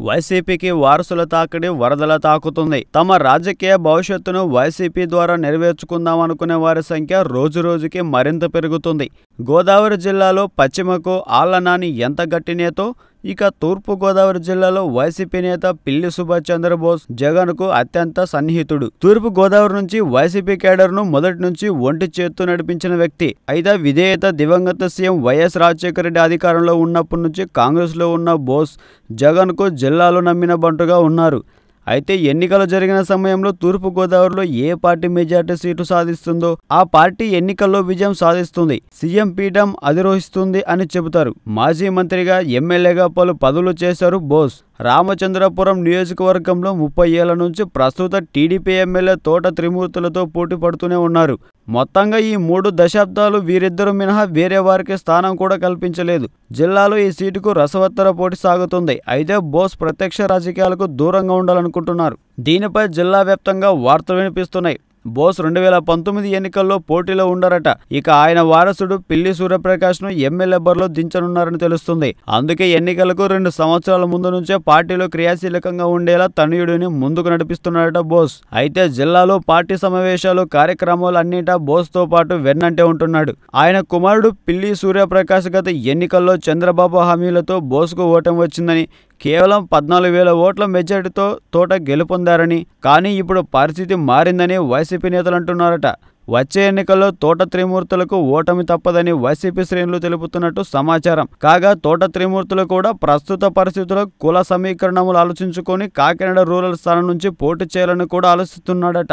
వైసీపీకి వారసుల తాకిడి వరదల తాకుతుంది. తమ రాజకీయ భవిష్యత్తును వైసీపీ ద్వారా నెరవేర్చుకుందామనుకునే వారి సంఖ్య రోజురోజుకి మరింత పెరుగుతుంది. గోదావరి జిల్లాలో పశ్చిమకు ఆళ్ళనాని ఎంత గట్టినేతో ఇక తూర్పు గోదావరి జిల్లాలో వైసీపీ నేత పిల్లి సుభాష్ చంద్రబోస్ జగన్కు అత్యంత సన్నిహితుడు. తూర్పు గోదావరి నుంచి వైసీపీ కేడర్ను మొదటి నుంచి ఒంటి చేత్తో నడిపించిన వ్యక్తి. అయితే విధేయత దివంగత సీఎం వైఎస్ రాజశేఖర రెడ్డి అధికారంలో ఉన్నప్పటి నుంచి కాంగ్రెస్లో ఉన్న బోస్ జగన్కు జిల్లాలో నమ్మిన బంటుగా ఉన్నారు. అయితే ఎన్నికలు జరిగిన సమయంలో తూర్పు గోదావరిలో ఏ పార్టీ మెజార్టీ సీటు సాధిస్తుందో ఆ పార్టీ ఎన్నికల్లో విజయం సాధిస్తుంది. సీఎం పీఠం అధిరోహిస్తుంది అని చెబుతారు. మాజీ మంత్రిగా ఎమ్మెల్యేగా పలు పదవులు చేశారు బోస్. రామచంద్రపురం నియోజకవర్గంలో ముప్పై ఏళ్ళ నుంచి ప్రస్తుత టీడీపీ ఎమ్మెల్యే తోట త్రిమూర్తులతో పోటీ పడుతూనే ఉన్నారు. మొత్తంగా ఈ మూడు దశాబ్దాలు వీరిద్దరు మినహా వేరే వారికి స్థానం కూడా కల్పించలేదు. జిల్లాలో ఈ సీటుకు రసవత్తర పోటీ సాగుతుంది. అయితే బోస్ ప్రత్యక్ష రాజకీయాలకు దూరంగా ఉండాలనుకుంటున్నారు. దీనిపై జిల్లా వ్యాప్తంగా వార్తలు వినిపిస్తున్నాయి. బోస్ రెండు వేల పంతొమ్మిది ఎన్నికల్లో పోటీలో ఉండరట. ఇక ఆయన వారసుడు పిల్లి సూర్యప్రకాష్ను ఎమ్మెల్యే బరిలో దించనున్నారని తెలుస్తుంది. అందుకే ఎన్నికలకు రెండు సంవత్సరాల ముందు నుంచే పార్టీలో క్రియాశీలకంగా ఉండేలా తనయుడిని ముందుకు నడిపిస్తున్నాడట బోస్. అయితే జిల్లాలో పార్టీ సమావేశాలు కార్యక్రమాలు అన్నిటా బోస్తో పాటు వెన్నంటే ఉంటున్నాడు. ఆయన కుమారుడు పిల్లి సూర్యప్రకాష్ గత ఎన్నికల్లో చంద్రబాబు హామీలతో బోస్కు ఓటమి వచ్చిందని కేవలం పద్నాలుగు వేల ఓట్ల మెజార్టీతో తోట గెలుపొందారని కానీ ఇప్పుడు పరిస్థితి మారిందని వైసీపీ నేతలు అంటున్నారట. వచ్చే ఎన్నికల్లో తోట త్రిమూర్తులకు ఓటమి తప్పదని వైసీపీ శ్రేణులు తెలుపుతున్నట్టు సమాచారం. కాగా తోట త్రిమూర్తులు కూడా ప్రస్తుత పరిస్థితుల్లో కుల సమీకరణములు ఆలోచించుకొని కాకినాడ రూరల్ స్థానం నుంచి పోటీ చేయాలని కూడా ఆలోచిస్తున్నాడట.